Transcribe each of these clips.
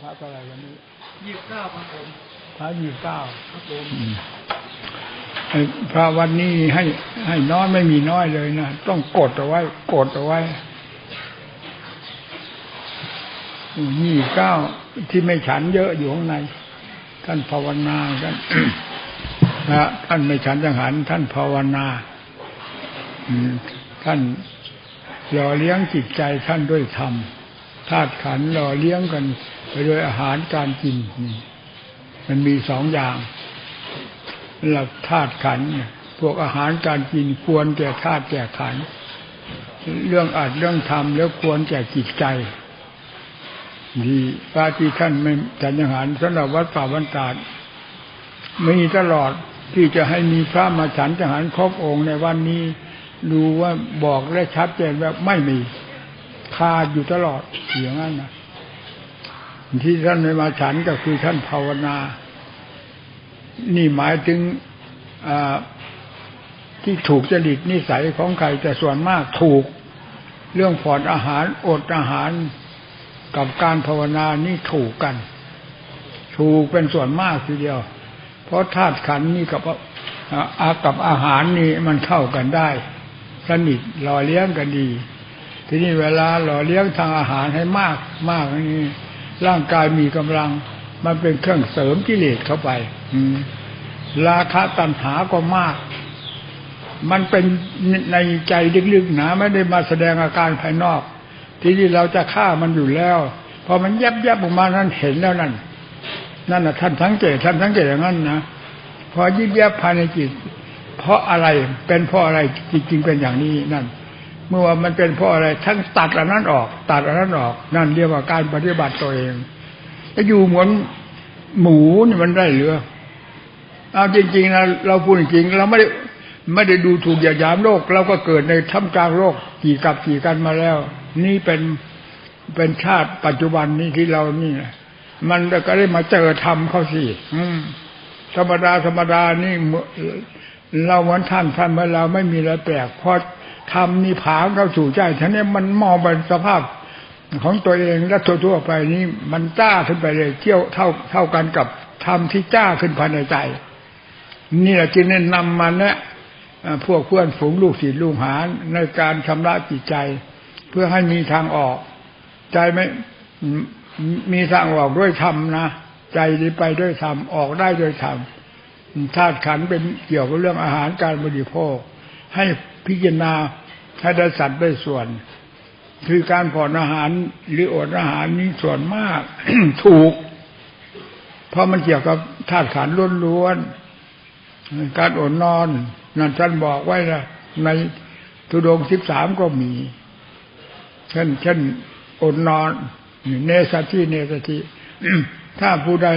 พระอะไรวันนี้ยี่สิบเก้าครับผมพระยี่สิบเก้าครับผมไอ้พระวันนี้ให้ให้น้อยไม่มีน้อยเลยนะต้องกดเอาไว้ กดเอาไว้ยี่สิบเก้าที่ไม่ฉันเยอะอยู่ข้างในท่านภาวนาท่านนะท่านไม่ฉันจังหัน ท่านภาวนาอืมท่านหล่อเลี้ยงจิตใจท่านด้วยธรรม ธาตุขันหล่อเลี้ยงกันไปด้วยอาหารการกินนี่ มันมีสองอย่างหลักธาตุขันพวกอาหารการกินควรแก่ธาตุแก่ขัน เรื่องอาจเรื่องทำแล้วควรแก่จิตใจดีพระที่ท่านไม่ฉันอาหารสำหรับวัดป่าบรรดาดมีตลอดที่จะให้มีพระมาฉันอาหารครบองค์ในวันนี้ ดูว่าบอกและชัดเจนว่าไม่มีาดอยู่ตลอดอย่างนั้นนะที่ท่านไม่มาฉันก็คือท่านภาวนา นี่หมายถึงที่ถูกจริตนิสัยของใครแต่ส่วนมากถูก เรื่องผ่อนอาหารอดอาหารกับการภาวนานี่ถูกกัน ถูกเป็นส่วนมากทีเดียว เพราะธาตุขันนี่กับอากับอาหารนี่มันเข้ากันได้สนิทหล่อเลี้ยงกันดี ทีนี้เวลาหล่อเลี้ยงทางอาหารให้มากมากนี่ร่างกายมีกำลัง มันเป็นเครื่องเสริมกิเลสเข้าไป อืมราคะตัณหาก็มาก มันเป็นในใจลึกๆนะไม่ได้มาแสดงอาการภายนอก ทีนี้เราจะฆ่ามันอยู่แล้วพอมันยับยับออกมานั้นเห็นแล้วนั่นนั่นนะท่านสังเกตท่านสังเกตอย่างนั้นนะพอยิบยับภายในจิต เพราะอะไรเป็นเพราะอะไรจริงๆเป็นอย่างนี้นั่น เมื่อว่ามันเป็นเพราะอะไรทั้งตัดอันนั้นออก ตัดอันนั้นออก นั่นเรียกว่าการปฏิบัติตัวเองจะอยู่เหมือนหมูนี่มันได้หรือเอาจริงๆนะเราพูดจริงเราไม่ได้ไม่ได้ดูถูกอย่ายามโลก เราก็เกิดในท่ามกลางโลกกี่กับกี่กันมาแล้ว นี่เป็นเป็นชาติปัจจุบันนี้ที่เรานี่มันก็ได้มาเจอธรรมเขาสิธรรมดาธรรมดานี่เราเหมือนท่านท่านเมื่อเราไม่มีอะไรแปลกเพราะ ธรรมนี่ผาเข้าสู่ใจท่านนี้มันมองเป็นสภาพของตัวเองและทั่วๆไปนี่มันจ้าขึ้นไปเลยเที่ยวเท่าเท่ากันกับธรรมที่จ้าขึ้นภายในใจ นี่แหละจึงแนะนำมาเนี่ยพวกเพื่อนฝูงลูกศิษย์ลูกหาในการชำระจิตใจ เพื่อให้มีทางออก ใจไม่มีทางออกด้วยธรรมนะใจนี้ไปด้วยธรรมออกได้ด้วยธรรมธาตุขันเป็นเกี่ยวกับเรื่องอาหารการบริโภค ให้ พิจารณาให้ได้สัตว์ได้ส่วน คือการผ่อนอาหารหรืออดอาหารนี้ส่วนมากถูก เพราะมันเกี่ยวกับธาตุขันล้วนๆการอดนอนนั่นท่านบอกไว้นะในทุดงสิบสามก็มี เช่น เช่นอดนอน เนสติเนสติถ้าผู้ใด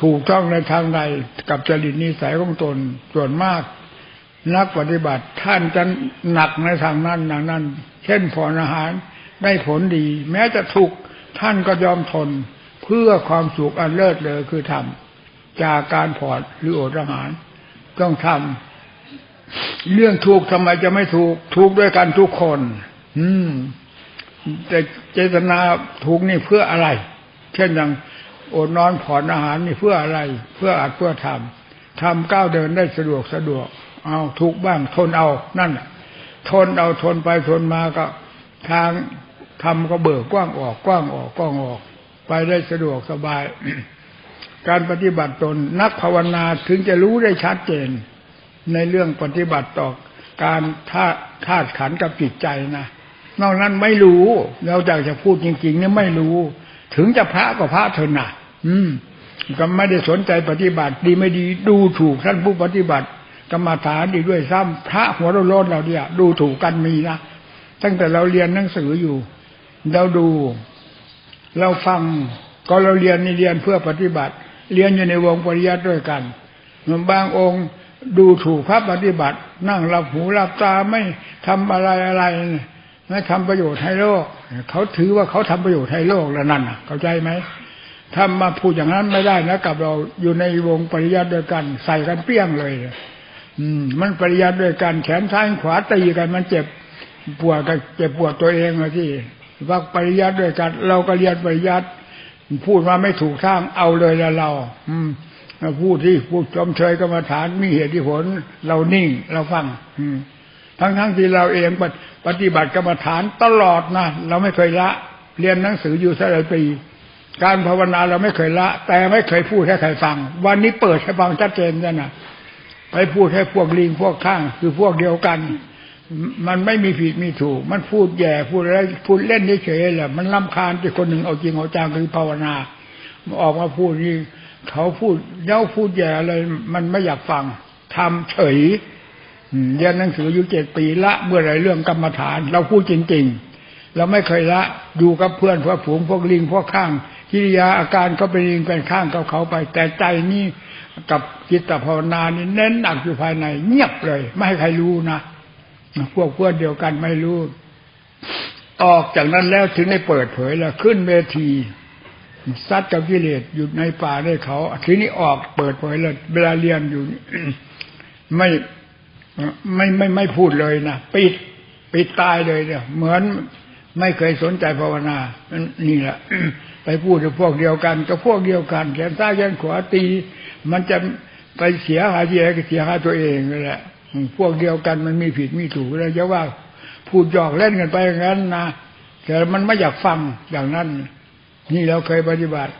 ถูกต้องในทางใดกับจริตนิสัยของตนส่วนมาก นักปฏิบัติท่านจะหนักในทางนั้นทางนั้น เช่นผ่อนอาหารได้ผลดี แม้จะถูกท่านก็ยอมทนเพื่อความสุขอันเลิศเลยคือทำจากการผ่อนหรืออดอาหาร ต้องทำเรื่องถูกทำไมจะไม่ถูกถูกด้วยกันทุกคน อืม แต่เจตนาถูกนี่เพื่ออะไร เช่นอย่างอดนอนผ่อนอาหารนี่เพื่ออะไร เพื่ออัดเพื่อทำทำก้าวเดินได้สะดวกสะดวก เอาทุกบ้าง ทนเอานั่นทนเอาทนไปทนมาก็ทางทำก็เบิกกว้างออกกว้างออกกว้างออก ไปได้สะดวกสบาย การปฏิบัติตนนักภาวนาถึงจะรู้ได้ชัดเจน ในเรื่องปฏิบัติต่อการท่าธาตุขันกับจิตใจนะนอกนั้นไม่รู้เราจากจะพูดจริง ๆ เนี่ยไม่รู้ ถึงจะพระก็พระเถอะนะอืม ก็ไม่ได้สนใจปฏิบัติ ดีไม่ดีดูถูกท่านผู้ปฏิบัติ กรรมฐานดีด้วยซ้ำพระหัวโลนเราเนี่ย ดูถูกกันมีนะตั้งแต่เราเรียนหนังสืออยู่ เราดู เราฟังก็เราเรียนนี่เรียนเพื่อปฏิบัติ เรียนอยู่ในวงปริยัติด้วยกันบางองค์ดูถูกพระปฏิบัติ นั่งหลับหูหลับตาไม่ทำอะไรอะไรไม่ทำประโยชน์ให้โลก เขาถือว่าเขาทำประโยชน์ให้โลกแล้วนั่นเข้าใจไหมถ้ามาพูดอย่างนั้นไม่ได้นะกับเราอยู่ในวงปริยัติด้วยกัน ใส่กันเปี้ยงเลย อืม มันปริยัติด้วยกันแขนซ้ายขวาตีกัน มันเจ็บปวดกันเจ็บปวดตัวเองเลยที่ว่าปริยัติด้วยกัน เราก็เรียนปริยัติพูดมาไม่ถูกทางเอาเลยละเรา อืมพูดที่พูดชมเชยกรรมฐานมีเหตุที่ผล เรานิ่งเราฟัง อืมทั้งทั้งที่เราเองปฏิบัติกรรมฐานตลอดนะเราไม่เคยละ เรียนหนังสืออยู่สักหลายปี การภาวนาเราไม่เคยละ แต่ไม่เคยพูดให้ใครฟัง วันนี้เปิดให้ฟังชัดเจนแล้วนะ ไปพูดให้พวกลิงพวกข้าง คือพวกเดียวกัน มันไม่มีผิดมีถูก มันพูดแย่พูดอะไรพูดเล่นเฉยๆแหละมันลำคาญที่คนหนึ่งเอาจริงเอาจังคือภาวนาออกมาพูดนี่เขาพูดเย้าพูดแย่อะไรมันไม่อยากฟังทำเฉยเรียนหนังสืออยู่เจ็ดปีละเมื่อไรเรื่องกรรมฐาน เราพูดจริง ๆ เราไม่เคยละอยู่กับเพื่อนพวกผูงพวกลิงพวกข้างกิริยาอาการก็เป็นลิงเป็นข้างเขาเขาไป แต่ใจนี่ กับจิตภาวนานี่เน้นหนักอยู่ภายใน เงียบเลย ไม่ให้ใครรู้นะพวกเพื่อนเดียวกันไม่รู้ ออกจากนั้นแล้วถึงได้เปิดเผยแล้วขึ้นเวทีซัดกับกิเลสอยู่ในป่าในเขาทีนี้ออกเปิดเผยเลยเวลาเรียนอยู่ไม่ไม่ไม่ไม่พูดเลยนะปิดปิดตายเลยเนี่ย เหมือนไม่เคยสนใจภาวนานี่แหละไปพูดกับพวกเดียวกันกับพวกเดียวกันแขนซ้ายแขนขวาตี มันจะไปเสียหายที่ไหนก็เสียหายตัวเองเลยแหละพวกเดียวกันมันมีผิดมีถูกแล้วจะว่าพูดหยอกเล่นกันไปอย่างนั้นนะแต่มันไม่อยากฟังอย่างนั้น นี่เราเคยปฏิบัติ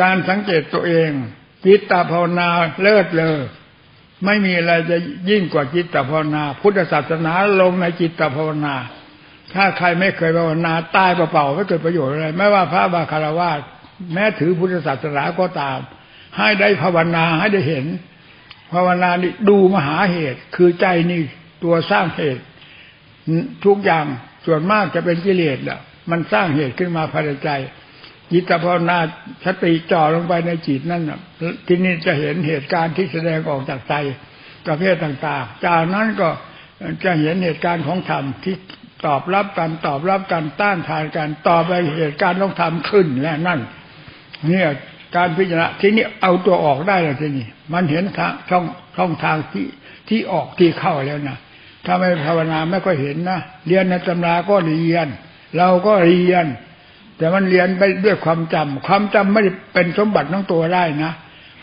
การสังเกตตัวเองจิตตภาวนาเลิศเลย ไม่มีอะไรจะยิ่งกว่าจิตตภาวนา พุทธศาสนาลงในจิตตภาวนา ถ้าใครไม่เคยภาวนาตายเปล่าๆไม่เกิดประโยชน์อะไร ไม่ว่าพระบาคารวาสแม้ถือพุทธศาสนาก็ตาม ให้ได้ภาวนาให้ได้เห็น ภาวนานี่ดูมหาเหตุ คือใจนี่ตัวสร้างเหตุ ทุกอย่างส่วนมากจะเป็นกิเลสแหละมันสร้างเหตุขึ้นมาภายในใจจิตภาวนาสติจ่อลงไปในจิตนั่นที่นี่จะเห็นเหตุการณ์ที่แสดงออกจากใจประเภทต่างๆ จากนั้นก็จะเห็นเหตุการณ์ของธรรมที่ตอบรับกันตอบรับกันต้านทานกันต่อไปเหตุการณ์ต้องทำขึ้นและนั่นเนี่ย การพิจารณาที่นี่เอาตัวออกได้แล้วที่นี่มันเห็นทางช่องช่องทางที่ที่ออกที่เข้าแล้วนะถ้าไม่ภาวนาไม่ก็เห็นนะเรียนในตำราก็เรียน เราก็เรียน แต่มันเรียนไปด้วยความจำความจำไม่เป็นสมบัติของตัวได้นะ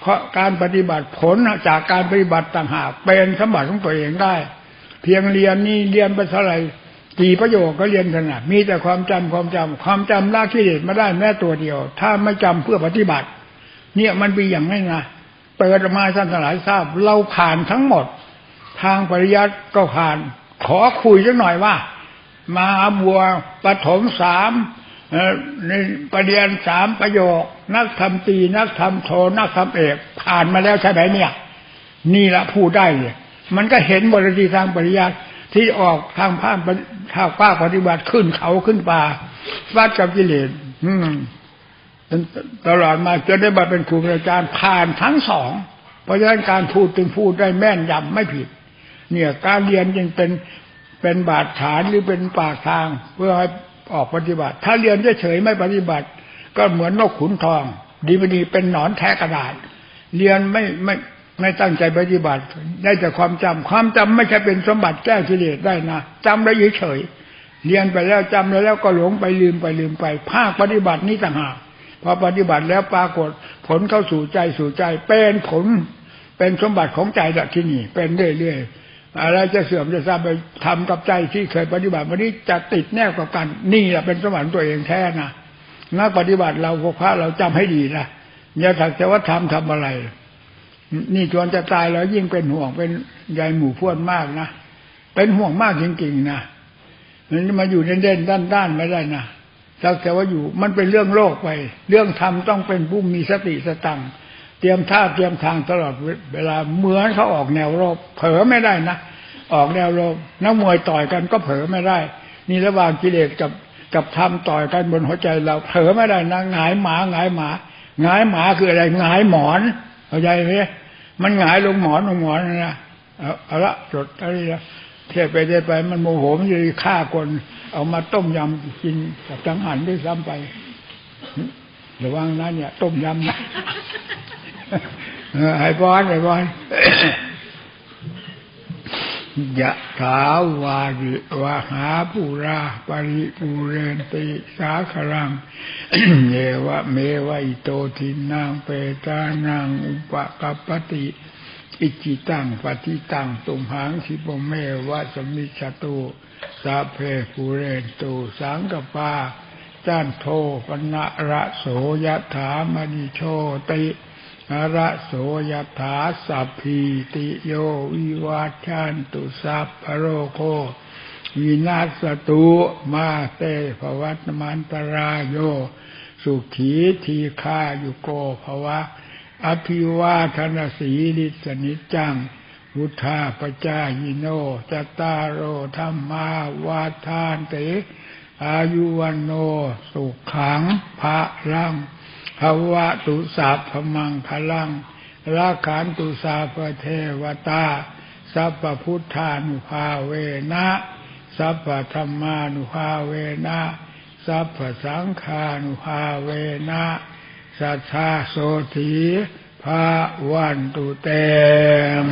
เพราะการปฏิบัติผลจากการปฏิบัติต่างหากเป็นสมบัติของตัวเองได้ เพียงเรียนนี่เรียนไปเท่าไหร่กี่ประโยคก็เรียนขนาดมีแต่ความจำความจำความจำลากกิเลสมาได้แม้ตัวเดียว ถ้าไม่จำเพื่อปฏิบัติ เนี่ยมันมีอย่างนี้นะเปิดมาท่านทั้งหลายทราบ เราผ่านทั้งหมด ทางปริยัติก็ผ่าน ขอคุยสักหน่อยว่า มาบัวปฐมสามในประเดียนสามประโยค นักทำตีนักทำโทนักทำเอกผ่านมาแล้วใช่ไหมเนี่ย นี่ละพูดได้เลยมันก็เห็นบริธีทางปริยัติที่ออกทางภาคทางภาคปฏิบัติขึ้นเขาขึ้นป่าวัดกับกิเลสอืม ตลอดมาจนได้มาเป็นครูอาจารย์ผ่านทั้งสอง เพราะฉะนั้นการพูดจึงพูดได้แม่นยำไม่ผิด เนี่ยการเรียนยังเป็นเป็นบาดฐานหรือเป็นปากทางเพื่อให้ออกปฏิบัติ ถ้าเรียนเฉยๆไม่ปฏิบัติ ก็เหมือนนกขุนทอง ดีไม่ดีเป็นหนอนแท้กระดาษ เรียนไม่ไม่ไม่ตั้งใจปฏิบัติ ได้แต่ความจำความจำไม่ใช่เป็นสมบัติแก้กิเลสได้นะจำได้เฉยๆเรียนไปแล้วจำแล้วก็หลงไปลืมไปลืมไป ภาคปฏิบัตินี้ต่างหาก พอปฏิบัติแล้วปรากฏผลเข้าสู่ใจสู่ใจ เป็นผล เป็นสมบัติของใจดที่นี่เป็นเรื่อยๆอะไรจะเสื่อมจะทราบไปทำกับใจที่เคยปฏิบัติวันนี้จะติดแนบกับกัน นี่แหละเป็นสมบัติตัวเองแท้นะนักปฏิบัติเราพวกพระเราจำให้ดีนะอย่าถักแต่ว่าทำทำอะไร นี่จวนจะตายแล้วยิ่งเป็นห่วงเป็นใยหมู่พวนมากนะเป็นห่วงมากจริงๆนะมันมาอยู่เด่นๆด้านๆไม่ได้นะ ถักแต่ว่าอยู่มันเป็นเรื่องโลกไป เรื่องธรรมต้องเป็นผู้มีสติสตังเตรียมท่าเตรียมทางตลอดเวลาเหมือนเขาออกแนวรบเผลอไม่ได้นะออกแนวรบนักมวยต่อยกันก็เผลอไม่ได้ นี่ระหว่างกิเลสกับกับธรรมต่อยกันบนหัวใจเราเผลอไม่ได้นะหงายหมาหงายหมาหงายหมาคืออะไรหงายหมอนเข้าใจไหมมันหงายลงหมอนลงหมอนนะเอาเอาละจดอะไรละเทไปเทไปมันโมโหมันจะฆ่าคน เอามาต้มยำกินกับจังหันด้วยซ้ำไประวังนะเนี่ย ต้มยำไอ้บอลไอ้บอลยะถาวาริวะหาปุราปริปูเรนติสาครังเยวะเมวะอิโตทินังเปตานังอุปกัปปติอิจิตังปฏิตังตุมหังสิปเมวะสมิชตุ สาเพปูเรนตุสังกปาจันโทปนะระโสยถามณิโชติระโสยถาสัพพีติโยวิวัชชันตุสัพพโรโควินาสตุมาเตภวัตมันตรายโย สุขีทีฆายุโกภวะ อภิวาทนาสีลิสนิจัง วุทธาปจายิโนจตารโอธรรมาวาทานเตอายุวันโน สุขังภะรังภวะตุสาพมังคลังราขันตุสาพเทวตา สัพพุทธานุภาเวนะ สัพพธรรมานุภาเวนะ สัพพสังฆานุภาเวนะ สัทธาโสธี พระวันตุเตม